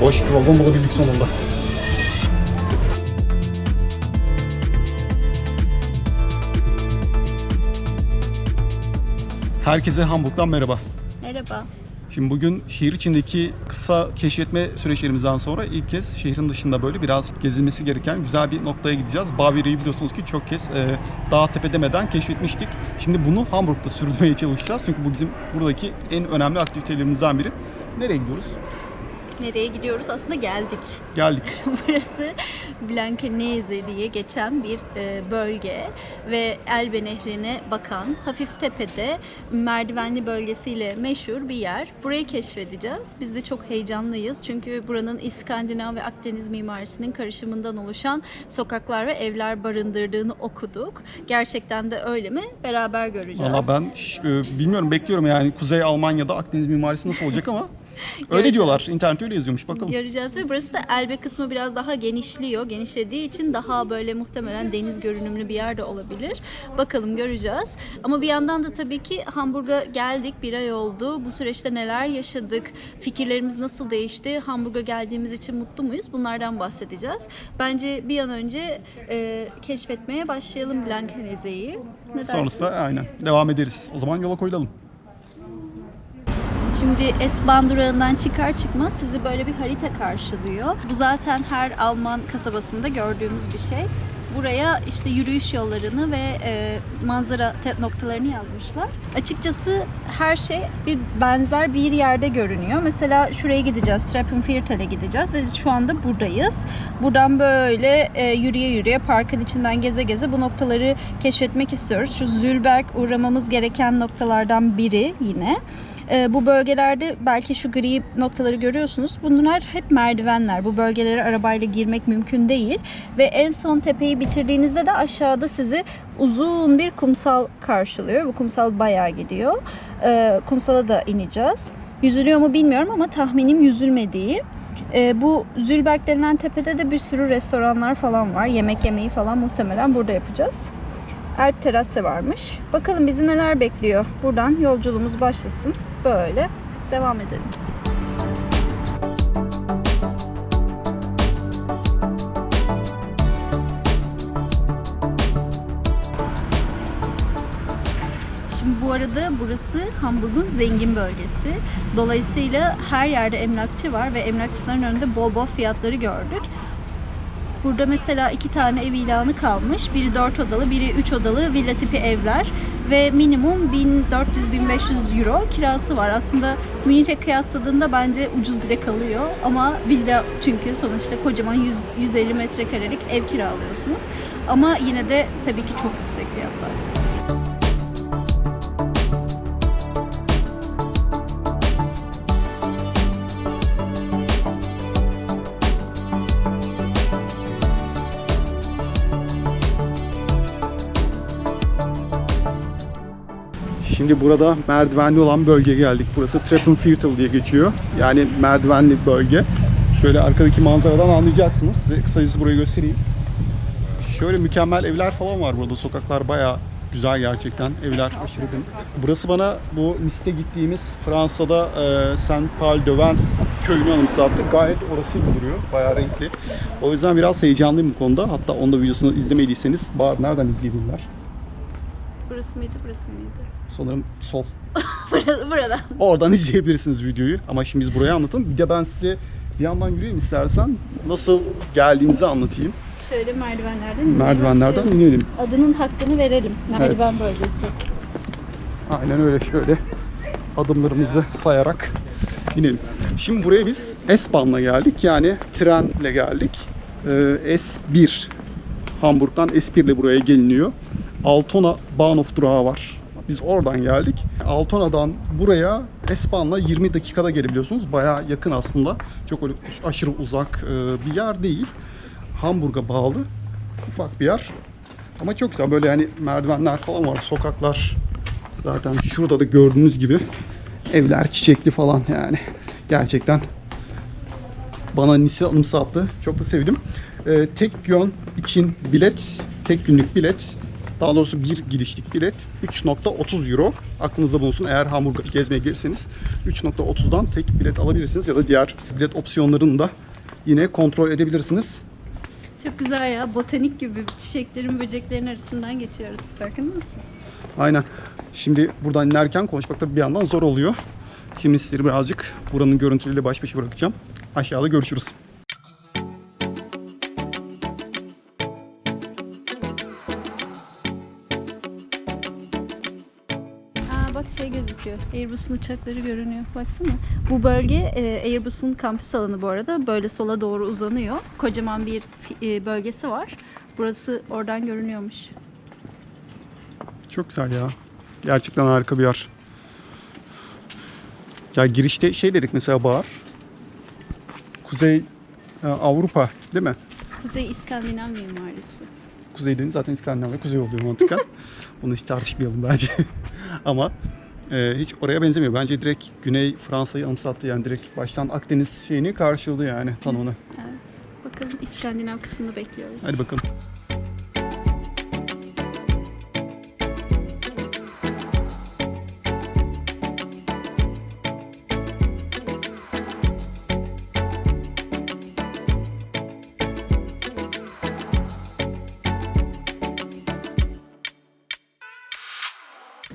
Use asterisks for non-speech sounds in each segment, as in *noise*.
Hoş program bulabildik sonunda. Herkese Hamburg'dan merhaba. Merhaba. Şimdi bugün şehir içindeki kısa keşfetme süreçlerimizden sonra ilk kez şehrin dışında böyle biraz gezilmesi gereken güzel bir noktaya gideceğiz. Bavyera'yı biliyorsunuz ki çok kez e, dağ tepe demeden keşfetmiştik. Şimdi bunu Hamburg'da sürdürmeye çalışacağız. Çünkü bu bizim buradaki en önemli aktivitelerimizden biri. Nereye gidiyoruz? Nereye gidiyoruz? Aslında geldik. Geldik. *laughs* Burası Blankenese diye geçen bir e, bölge ve Elbe Nehri'ne bakan hafif tepede merdivenli bölgesiyle meşhur bir yer. Burayı keşfedeceğiz. Biz de çok heyecanlıyız çünkü buranın İskandinav ve Akdeniz mimarisinin karışımından oluşan sokaklar ve evler barındırdığını okuduk. Gerçekten de öyle mi? Beraber göreceğiz. Valla ben e, bilmiyorum bekliyorum yani Kuzey Almanya'da Akdeniz mimarisi nasıl olacak ama *laughs* öyle diyorlar. İnternette öyle yazıyormuş bakalım. Göreceğiz ve burası da Elbe kısmı biraz daha genişliyor. Genişlediği için daha böyle muhtemelen deniz görünümlü bir yerde olabilir. Bakalım göreceğiz. Ama bir yandan da tabii ki Hamburg'a geldik. Bir ay oldu. Bu süreçte neler yaşadık? Fikirlerimiz nasıl değişti? Hamburg'a geldiğimiz için mutlu muyuz? Bunlardan bahsedeceğiz. Bence bir an önce e, keşfetmeye başlayalım Blankenese'yi. Ne dersin? Sonrasında aynen devam ederiz. O zaman yola koyulalım. Şimdi S-Bahn durağından çıkar çıkmaz sizi böyle bir harita karşılıyor. Bu zaten her Alman kasabasında gördüğümüz bir şey. Buraya işte yürüyüş yollarını ve e, manzara noktalarını yazmışlar. Açıkçası her şey bir benzer bir yerde görünüyor. Mesela şuraya gideceğiz, Treppenviertel'e gideceğiz ve biz şu anda buradayız. Buradan böyle e, yürüye yürüye parkın içinden geze geze bu noktaları keşfetmek istiyoruz. Şu Zülberg uğramamız gereken noktalardan biri yine. Ee, bu bölgelerde belki şu gri noktaları görüyorsunuz. Bunlar hep merdivenler. Bu bölgelere arabayla girmek mümkün değil. Ve en son tepeyi bitirdiğinizde de aşağıda sizi uzun bir kumsal karşılıyor. Bu kumsal bayağı gidiyor. Ee, kumsala da ineceğiz. Yüzülüyor mu bilmiyorum ama tahminim yüzülmediği. Ee, bu Zülberg denilen tepede de bir sürü restoranlar falan var. Yemek yemeyi falan muhtemelen burada yapacağız. Alp terası varmış. Bakalım bizi neler bekliyor. Buradan yolculuğumuz başlasın. Böyle devam edelim. Şimdi bu arada burası Hamburg'un zengin bölgesi. Dolayısıyla her yerde emlakçı var ve emlakçıların önünde bol bol fiyatları gördük. Burada mesela iki tane ev ilanı kalmış. Biri 4 odalı, biri 3 odalı villa tipi evler. Ve minimum 1400-1500 euro kirası var. Aslında Münih'e kıyasladığında bence ucuz bile kalıyor. Ama villa çünkü sonuçta kocaman 100, 150 metrekarelik ev kiralıyorsunuz. Ama yine de tabii ki çok yüksek fiyatlar. Şimdi burada merdivenli olan bölgeye geldik. Burası Treppenviertel diye geçiyor. Yani merdivenli bölge. Şöyle arkadaki manzaradan anlayacaksınız. Size kısacası burayı göstereyim. Şöyle mükemmel evler falan var burada. Sokaklar bayağı güzel gerçekten. Evler aşırı temiz. Burası bana bu Nice'te gittiğimiz Fransa'da e, Saint Paul de Vence köyünü anımsattı. Gayet orası gibi duruyor. Bayağı renkli. O yüzden biraz heyecanlıyım bu konuda. Hatta onda videosunu izlemediyseniz Bahar nereden izleyebilirler? Burası mıydı, burası mıydı? Sanırım sol. *laughs* Burada, buradan. Oradan izleyebilirsiniz videoyu. Ama şimdi biz burayı anlatalım. Bir de ben size bir yandan yürüyeyim istersen. Nasıl geldiğimizi anlatayım. Şöyle merdivenlerden inmeye Merdivenlerden inelim. Adının hakkını verelim. Merdiven bölgesi. Aynen öyle şöyle adımlarımızı sayarak inelim. Şimdi buraya biz S-Bahn'la geldik. Yani trenle geldik. Ee, S1 Hamburg'dan S1 ile buraya geliniyor. Altona Bahnhof durağı var. Biz oradan geldik. Altona'dan buraya S-Bahn'la 20 dakikada gelebiliyorsunuz. Bayağı yakın aslında. Çok öyle aşırı uzak e, bir yer değil. Hamburg'a bağlı ufak bir yer. Ama çok güzel böyle yani merdivenler falan var, sokaklar Zaten şurada da gördüğünüz gibi evler çiçekli falan yani. Gerçekten bana Nice anımsattı. Çok da sevdim. Ee, tek yön için bilet, tek günlük bilet Daha doğrusu bir girişlik bilet 3.30 euro. Aklınızda bulunsun eğer Hamburg'u gezmeye gelirseniz 3.30'dan tek bilet alabilirsiniz ya da diğer bilet opsiyonlarını da yine kontrol edebilirsiniz. Çok güzel ya. Botanik gibi çiçeklerin, böceklerin arasından geçiyoruz. Farkında mısın? Aynen. Şimdi buradan inerken konuşmak da bir yandan zor oluyor. Şimdi sizleri birazcık buranın görüntüleriyle baş başa bırakacağım. Aşağıda görüşürüz. Airbus'un uçakları görünüyor. Baksana. Bu bölge e, Airbus'un kampüs alanı bu arada. Böyle sola doğru uzanıyor. Kocaman bir e, bölgesi var. Burası oradan görünüyormuş. Çok güzel ya. Gerçekten harika bir yer. Ya girişte şey dedik mesela Bahar. Kuzey e, Avrupa değil mi? Kuzey İskandinav mimarisi. Kuzey dediğin zaten İskandinavya kuzey oluyor mantıken. *laughs* Bunu hiç tartışmayalım bence. *laughs* Ama e, hiç oraya benzemiyor. Bence direkt Güney Fransa'yı anımsattı. Yani direkt baştan Akdeniz şeyini karşıladı yani tanımını. Evet. Bakalım İskandinav kısmını bekliyoruz. Hadi bakalım.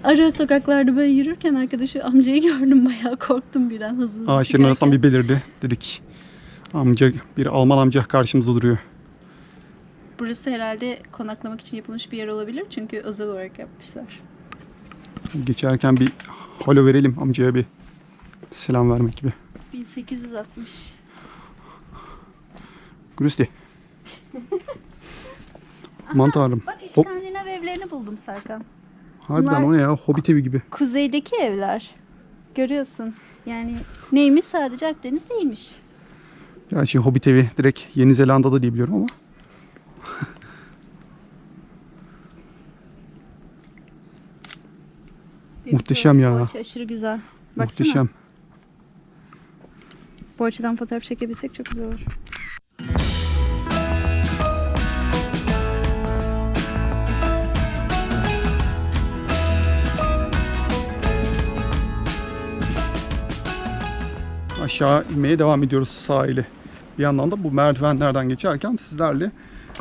Ara sokaklarda böyle yürürken arkadaşı amcayı gördüm bayağı korktum birden hızlı hızlı Ağaçların çıkarken. arasından bir belirdi. Dedik amca bir Alman amca karşımızda duruyor. Burası herhalde konaklamak için yapılmış bir yer olabilir çünkü özel olarak yapmışlar. Geçerken bir halo verelim amcaya bir selam vermek gibi. 1860. Grüß dich. Aman tanrım. Bak Hop. İskandinav evlerini buldum Serkan. Harbiden Bunlar- o ne ya? Hobbit evi gibi. Kuzeydeki evler. Görüyorsun. Yani neymiş sadece Akdeniz değilmiş. Gerçi Hobbit evi direkt Yeni Zelanda'da diye biliyorum ama. Muhteşem ya. Borç aşırı güzel. Baksana. Muhteşem. Bu açıdan fotoğraf çekebilsek çok güzel olur. Aşağı inmeye devam ediyoruz sahile. Bir yandan da bu merdivenlerden geçerken sizlerle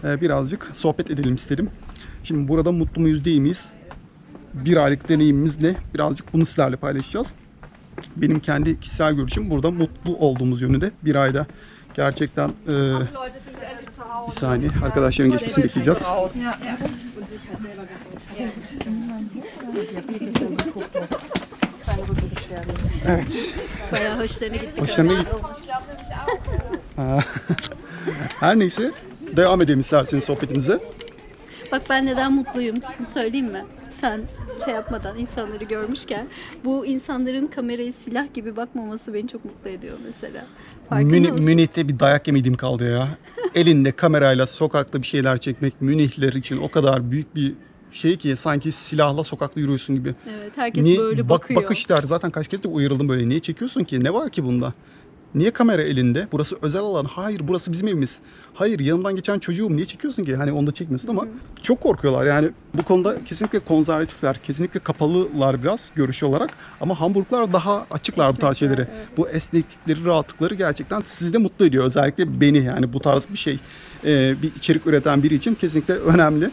e, birazcık sohbet edelim istedim. Şimdi burada mutlu muyuz değil miyiz? Bir aylık deneyimimiz ne? Birazcık bunu sizlerle paylaşacağız. Benim kendi kişisel görüşüm burada mutlu olduğumuz yönünde. Bir ayda gerçekten e, bir saniye arkadaşların geçmesini bekleyeceğiz. Evet. Bayağı hoşlarına gitti. Hoşlarına gitti. Her neyse devam edelim isterseniz sohbetimize. Bak ben neden mutluyum söyleyeyim mi? Sen şey yapmadan insanları görmüşken bu insanların kamerayı silah gibi bakmaması beni çok mutlu ediyor mesela. Farkında Münih, mısın? Münih'te bir dayak yemediğim kaldı ya. *laughs* Elinde kamerayla sokakta bir şeyler çekmek Münihliler için o kadar büyük bir şey ki sanki silahla sokakta yürüyorsun gibi. Evet herkes Niye, böyle bak, bakıyor. bakışlar zaten kaç kez de uyarıldım böyle. Niye çekiyorsun ki? Ne var ki bunda? Niye kamera elinde? Burası özel alan. Hayır burası bizim evimiz. Hayır yanımdan geçen çocuğum niye çekiyorsun ki? Hani onu da çekmesin ama çok korkuyorlar. Yani bu konuda kesinlikle konservatifler, kesinlikle kapalılar biraz görüş olarak. Ama Hamburglar daha açıklar bu tarz Esnekler, şeyleri. evet. Bu esneklikleri, rahatlıkları gerçekten sizi de mutlu ediyor. Özellikle beni yani bu tarz bir şey e, bir içerik üreten biri için kesinlikle önemli.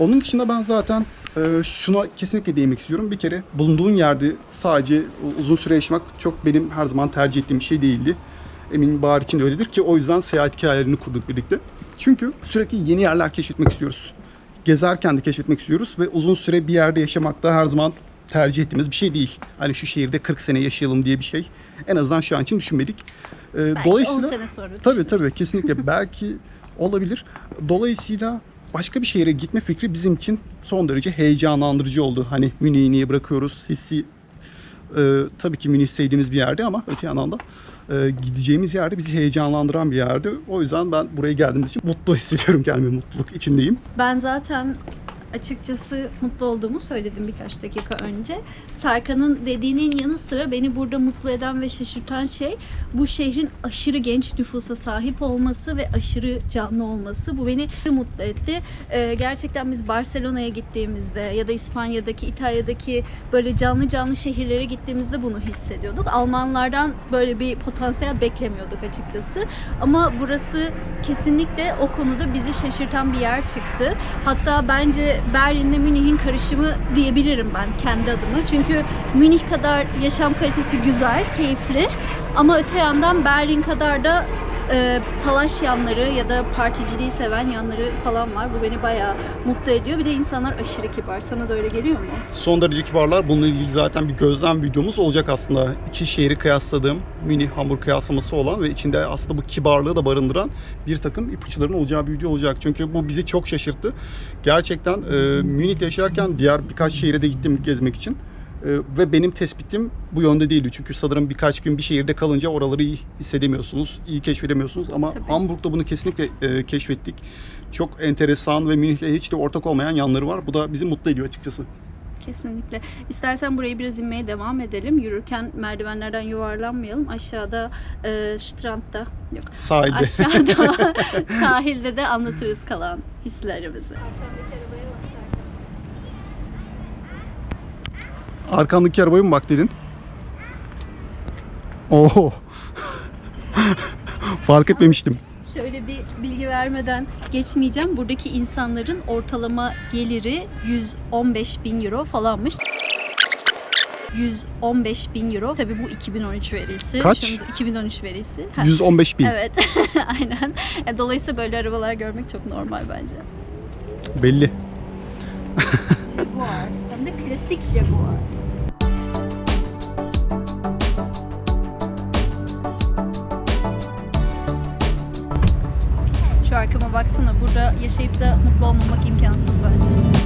Onun dışında ben zaten e, şuna kesinlikle değinmek istiyorum. Bir kere bulunduğun yerde sadece uzun süre yaşamak çok benim her zaman tercih ettiğim bir şey değildi. Eminim Bahar için de öyledir ki o yüzden seyahat hikayelerini kurduk birlikte. Çünkü sürekli yeni yerler keşfetmek istiyoruz. Gezerken de keşfetmek istiyoruz ve uzun süre bir yerde yaşamak da her zaman tercih ettiğimiz bir şey değil. Hani şu şehirde 40 sene yaşayalım diye bir şey. En azından şu an için düşünmedik. E, Belki dolayısıyla 10 sene sonra Tabii tabii kesinlikle belki *laughs* olabilir. Dolayısıyla başka bir şehre gitme fikri bizim için son derece heyecanlandırıcı oldu. Hani Münih'i niye bırakıyoruz hissi e, tabii ki Münih sevdiğimiz bir yerde ama öte yandan da e, gideceğimiz yerde bizi heyecanlandıran bir yerde. O yüzden ben buraya geldiğim için mutlu hissediyorum kendimi mutluluk içindeyim. Ben zaten açıkçası mutlu olduğumu söyledim birkaç dakika önce. Serkan'ın dediğinin yanı sıra beni burada mutlu eden ve şaşırtan şey bu şehrin aşırı genç nüfusa sahip olması ve aşırı canlı olması. Bu beni mutlu etti. Ee, gerçekten biz Barcelona'ya gittiğimizde ya da İspanya'daki, İtalya'daki böyle canlı canlı şehirlere gittiğimizde bunu hissediyorduk. Almanlardan böyle bir potansiyel beklemiyorduk açıkçası. Ama burası kesinlikle o konuda bizi şaşırtan bir yer çıktı. Hatta bence Berlin'le Münih'in karışımı diyebilirim ben kendi adıma. Çünkü Münih kadar yaşam kalitesi güzel, keyifli. Ama öte yandan Berlin kadar da e, salaş yanları ya da particiliği seven yanları falan var. Bu beni bayağı mutlu ediyor. Bir de insanlar aşırı kibar. Sana da öyle geliyor mu? Son derece kibarlar. Bununla ilgili zaten bir gözlem videomuz olacak aslında. İki şehri kıyasladığım, Münih, Hamburg kıyaslaması olan ve içinde aslında bu kibarlığı da barındıran bir takım ipuçlarının olacağı bir video olacak. Çünkü bu bizi çok şaşırttı. Gerçekten e, Münih'te yaşarken diğer birkaç şehire de gittim gezmek için. E, ve benim tespitim bu yönde değildi. Çünkü sanırım birkaç gün bir şehirde kalınca oraları iyi hissedemiyorsunuz, iyi keşfedemiyorsunuz. Ama Tabii. Hamburg'da bunu kesinlikle e, keşfettik. Çok enteresan ve Münih'le hiç de ortak olmayan yanları var. Bu da bizi mutlu ediyor açıkçası. Kesinlikle. İstersen burayı biraz inmeye devam edelim. Yürürken merdivenlerden yuvarlanmayalım. Aşağıda e, strandta, yok Sahilde. aşağıda *laughs* sahilde de anlatırız kalan hislerimizi. Arkandaki arabaya bak Arkandaki arabaya mı bak dedin? Oo. *laughs* Fark etmemiştim. Şöyle bir bilgi vermeden geçmeyeceğim. Buradaki insanların ortalama geliri 115 bin euro falanmış. 115 bin euro. Tabii bu 2013 verisi. Kaç? Şimdi 2013 verisi. Ha, 115 bin. Evet, *laughs* aynen. E, Dolayısıyla böyle arabalar görmek çok normal bence. Belli. *laughs* Jaguar. Hem de klasik Jaguar. Şu arkama baksana. Burada yaşayıp da mutlu olmamak imkansız bence.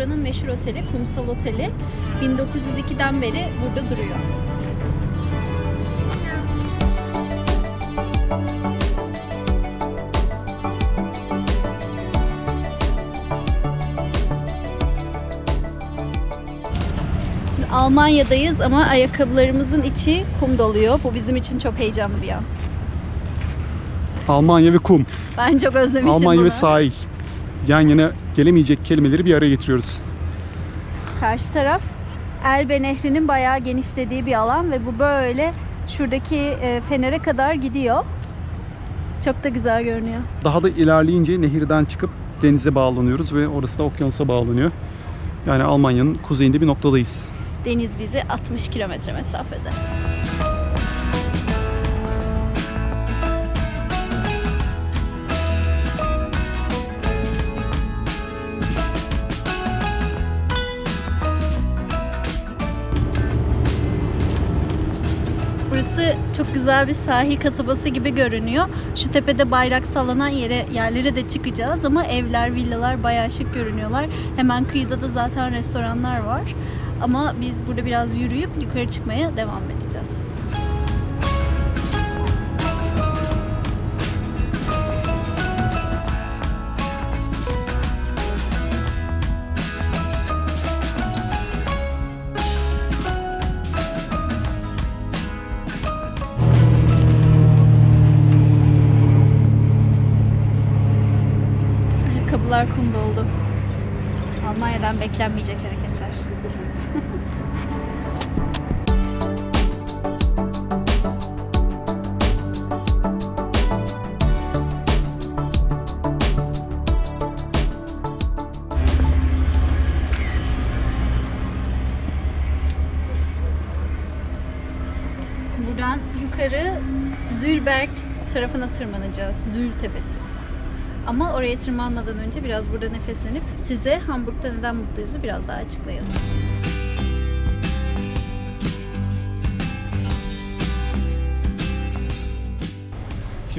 Buranın meşhur oteli, Kumsal Oteli. 1902'den beri burada duruyor. Şimdi Almanya'dayız ama ayakkabılarımızın içi kum doluyor. Bu bizim için çok heyecanlı bir an. Almanya ve kum. Ben çok özlemişim Almanya bunu. ve sahil. Yan yana gelemeyecek kelimeleri bir araya getiriyoruz. Karşı taraf Elbe Nehri'nin bayağı genişlediği bir alan ve bu böyle şuradaki e, fenere kadar gidiyor. Çok da güzel görünüyor. Daha da ilerleyince nehirden çıkıp denize bağlanıyoruz ve orası da okyanusa bağlanıyor. Yani Almanya'nın kuzeyinde bir noktadayız. Deniz bizi 60 kilometre mesafede. Burası çok güzel bir sahil kasabası gibi görünüyor. Şu tepede bayrak sallanan yere yerlere de çıkacağız ama evler, villalar bayağı şık görünüyorlar. Hemen kıyıda da zaten restoranlar var. Ama biz burada biraz yürüyüp yukarı çıkmaya devam edeceğiz. Almanya'dan beklenmeyecek hareketler. Buradan yukarı Zülberg tarafına tırmanacağız. Zül tepesi. Ama oraya tırmanmadan önce biraz burada nefeslenip size Hamburg'da neden mutluyuzu biraz daha açıklayalım.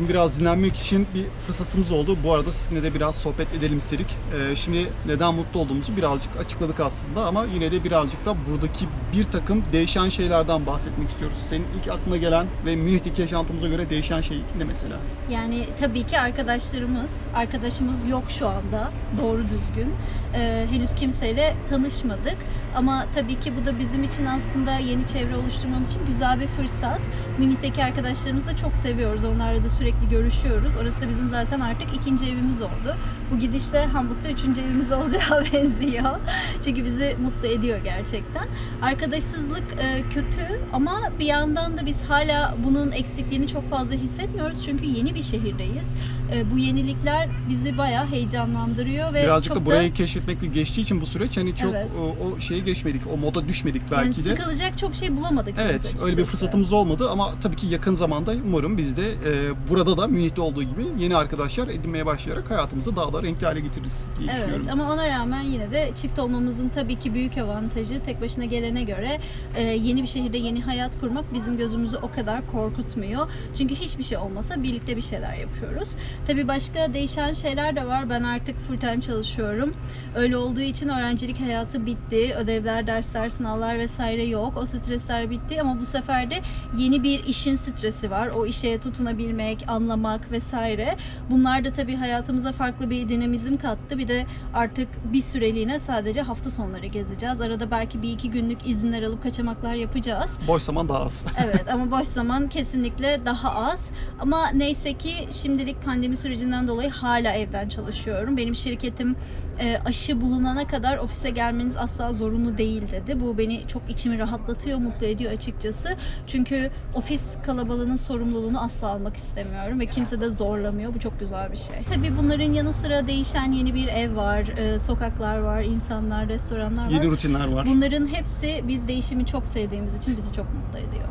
Şimdi biraz dinlenmek için bir fırsatımız oldu. Bu arada sizinle de biraz sohbet edelim istedik. Ee, şimdi neden mutlu olduğumuzu birazcık açıkladık aslında ama yine de birazcık da buradaki bir takım değişen şeylerden bahsetmek istiyoruz. Senin ilk aklına gelen ve Münih'teki yaşantımıza göre değişen şey ne mesela? Yani tabii ki arkadaşlarımız, arkadaşımız yok şu anda doğru düzgün. Ee, henüz kimseyle tanışmadık. Ama tabii ki bu da bizim için aslında yeni çevre oluşturmamız için güzel bir fırsat. Münih'teki arkadaşlarımızı da çok seviyoruz. Onlarla da sürekli görüşüyoruz. Orası da bizim zaten artık ikinci evimiz oldu. Bu gidişte Hamburg'da üçüncü evimiz *laughs* olacağı benziyor. Çünkü bizi mutlu ediyor gerçekten. Arkadaşsızlık e, kötü ama bir yandan da biz hala bunun eksikliğini çok fazla hissetmiyoruz. Çünkü yeni bir şehirdeyiz. E, bu yenilikler bizi bayağı heyecanlandırıyor ve birazcık çok da burayı keşfetmekle geçtiği için bu süreç hani çok Evet. o, o şeye geçmedik, o moda düşmedik yani belki de. sıkılacak çok şey bulamadık. Evet, öyle bir fırsatımız olmadı ama tabii ki yakın zamanda umarım biz de e, burada da Münih'te olduğu gibi yeni arkadaşlar edinmeye başlayarak hayatımızı daha da renkli hale getiririz diye Evet düşünüyorum. ama ona rağmen yine de çift olmamızın tabii ki büyük avantajı tek başına gelene göre e, yeni bir şehirde yeni hayat kurmak bizim gözümüzü o kadar korkutmuyor. Çünkü hiçbir şey olmasa birlikte bir şeyler yapıyoruz. Tabii başka değişen şeyler de var. Ben artık full time çalışıyorum. Öyle olduğu için öğrencilik hayatı bitti. Ödevler, dersler, sınavlar vesaire yok. O stresler bitti ama bu sefer de yeni bir işin stresi var. O işe tutunabilmek, anlamak vesaire. Bunlar da tabii hayatımıza farklı bir dinamizm kattı. Bir de artık bir süreliğine sadece hafta sonları gezeceğiz. Arada belki bir iki günlük izinler alıp kaçamaklar yapacağız. Boş zaman daha az. Evet ama boş zaman kesinlikle daha az. Ama neyse ki şimdilik pandemi sürecinden dolayı hala evden çalışıyorum. Benim şirketim e, aşı bulunana kadar ofise gelmeniz asla zorunlu değil dedi. Bu beni çok içimi rahatlatıyor, mutlu ediyor açıkçası. Çünkü ofis kalabalığının sorumluluğunu asla almak istemiyorum ve kimse de zorlamıyor. Bu çok güzel bir şey. Tabii bunların yanı sıra değişen yeni bir ev var, e, sokaklar var, insanlar, restoranlar var. Yeni rutinler var. Bunların hepsi biz değişimi çok sevdiğimiz için bizi çok mutlu ediyor.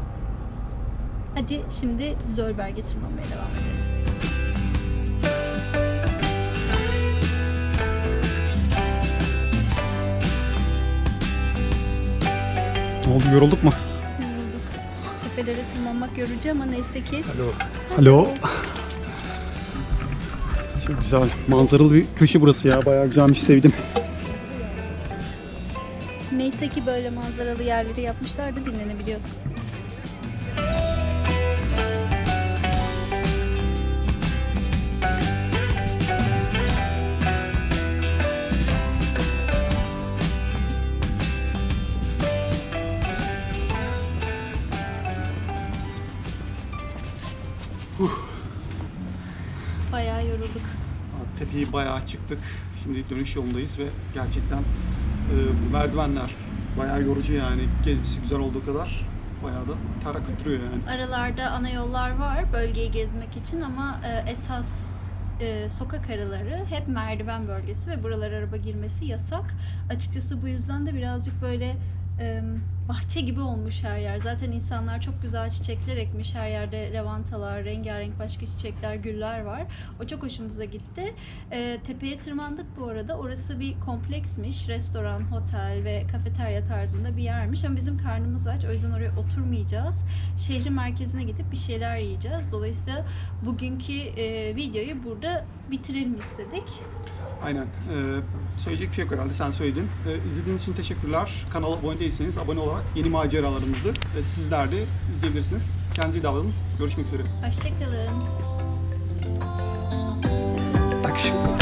Hadi şimdi Zölberg'e tırmanmaya devam edelim. Ne oldu yorulduk mu? Yorulduk. Tepelere tırmanmak yorucu ama neyse ki Alo. Alo. Çok güzel. Manzaralı bir köşe burası ya. Bayağı güzelmiş. Sevdim. neyse ki böyle manzaralı yerleri yapmışlar da dinlenebiliyorsun. Tepeyi bayağı çıktık. Şimdi dönüş yolundayız ve gerçekten e, bu merdivenler bayağı yorucu yani. Gezmesi güzel olduğu kadar bayağı da ter akıttırıyor yani. Aralarda ana yollar var bölgeyi gezmek için ama e, esas e, sokak araları hep merdiven bölgesi ve buralara araba girmesi yasak. Açıkçası bu yüzden de birazcık böyle bahçe gibi olmuş her yer. Zaten insanlar çok güzel çiçekler ekmiş. Her yerde lavantalar, rengarenk başka çiçekler, güller var. O çok hoşumuza gitti. E, tepeye tırmandık bu arada. Orası bir kompleksmiş. Restoran, otel ve kafeterya tarzında bir yermiş. Ama bizim karnımız aç. O yüzden oraya oturmayacağız. Şehrin merkezine gidip bir şeyler yiyeceğiz. Dolayısıyla bugünkü e, videoyu burada bitirelim istedik. Aynen. Ee, söyleyecek bir şey yok herhalde. Sen söyledin. Ee, izlediğiniz için teşekkürler. Kanala abone değilseniz abone olarak yeni maceralarımızı e, sizler de izleyebilirsiniz. Kendinize iyi davranın. Görüşmek üzere. Hoşçakalın. Dankeschön.